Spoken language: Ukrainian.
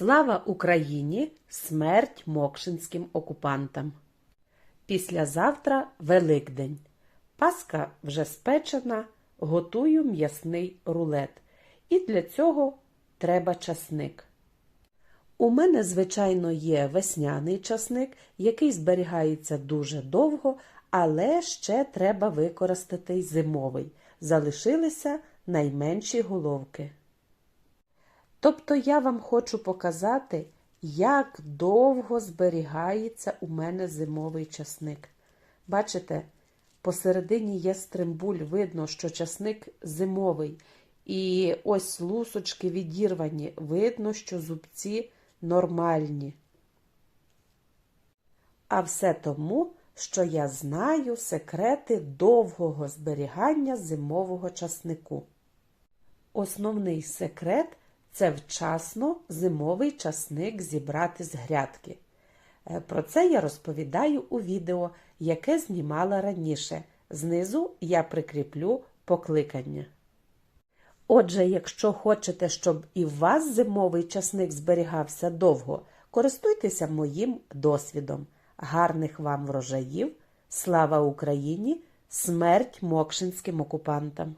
Слава Україні! Смерть мокшинським окупантам! Післязавтра Великдень. Паска вже спечена, готую м'ясний рулет. І для цього треба часник. У мене, звичайно, є весняний часник, який зберігається дуже довго, але ще треба використати зимовий. Залишилися найменші головки. Тобто я вам хочу показати, як довго зберігається у мене зимовий часник. Бачите, посередині є стримбуль, видно, що часник зимовий. І ось лусочки відірвані, видно, що зубці нормальні. А все тому, що я знаю секрети довгого зберігання зимового часнику. Основний секрет це вчасно зимовий часник зібрати з грядки. Е, Про це я розповідаю у відео, яке знімала раніше. Знизу я прикріплю покликання. Отже, якщо хочете, щоб і у вас зимовий часник зберігався довго, користуйтеся моїм досвідом. Гарних вам врожаїв! Слава Україні! Смерть мокшинським окупантам!